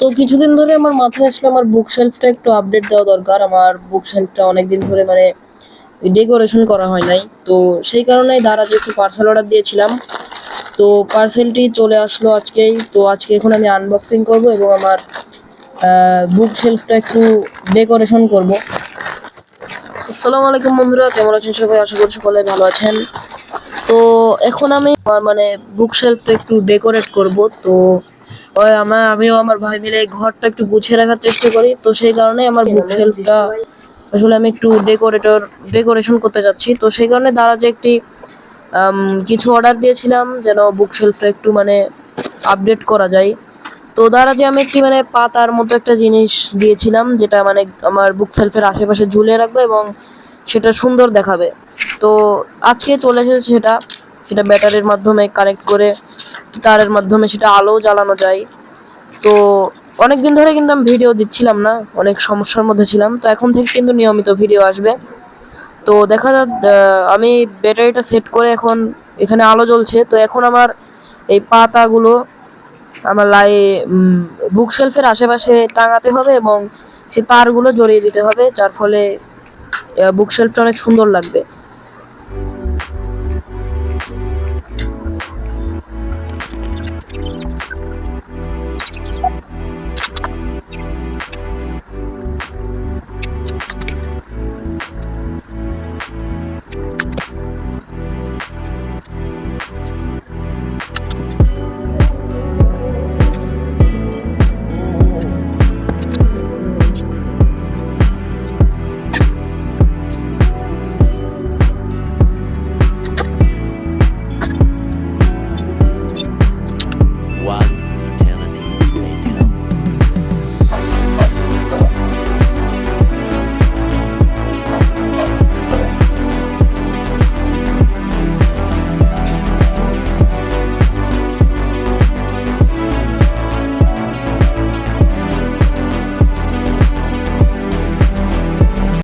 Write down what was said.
তো কিছুদিন ধরে আমার মাথায় আসলো আমার বুক শেলফটা একটু আপডেট দেওয়া দরকার। আমার বুক শেলফটা অনেকদিন ধরে মানে ডেকোরেশন করা হয় নাই। তো সেই কারণেই দ্বারা যে একটু পার্সেল অর্ডার দিয়েছিলাম, তো পার্সেলটি চলে আসলো আজকেই। তো আজকে এখন আমি আনবক্সিং করব এবং আমার বুক শেলফটা একটু ডেকোরেশন করব। আসসালামু আলাইকুম বন্ধুরা, কেমন আছেন সবাই? আশা করি সকলে ভালো আছেন। তো এখন আমি আমার মানে বুক শেলফটা একটু ডেকোরেট করব। তো ওই আমার, আমিও আমার ভাই মিলে এই ঘরটা একটু গুছিয়ে রাখার চেষ্টা করি। তো সেই কারণে আমার বুক শেলফটা আসলে আমি একটু ডেকোরেটর ডেকোরেশন করতে যাচ্ছি। তো সেই কারণে দ্বারা যে একটি কিছু অর্ডার দিয়েছিলাম যেন বুক শেলফটা একটু মানে আপডেট করা যায়। তো দ্বারা যে আমি একটি মানে পাতার মতো একটা জিনিস দিয়েছিলাম যেটা মানে আমার বুক শেলফের আশেপাশে ঝুলিয়ে রাখবে এবং সেটা সুন্দর দেখাবে। তো আজকে চলে এসেছে সেটা সেটা ব্যাটারির মাধ্যমে কানেক্ট করে তারের মাধ্যমে সেটা আলো জ্বালানো যায়। তো অনেক দিন ধরে কিন্তু আমি ভিডিও দিচ্ছিলাম না, অনেক সমস্যার মধ্যে ছিলাম। তো এখন থেকে কিন্তু নিয়মিত ভিডিও আসবে। তো দেখা যা আমি ব্যাটারিটা সেট করে এখন এখানে আলো জ্বলছে। তো এখন আমার এই পাতাগুলো আমার লাই বুক শেলফের আশেপাশে টাঙাতে হবে এবং সে তারগুলো জড়িয়ে দিতে হবে, যার ফলে বুক শেলফটা অনেক সুন্দর লাগবে।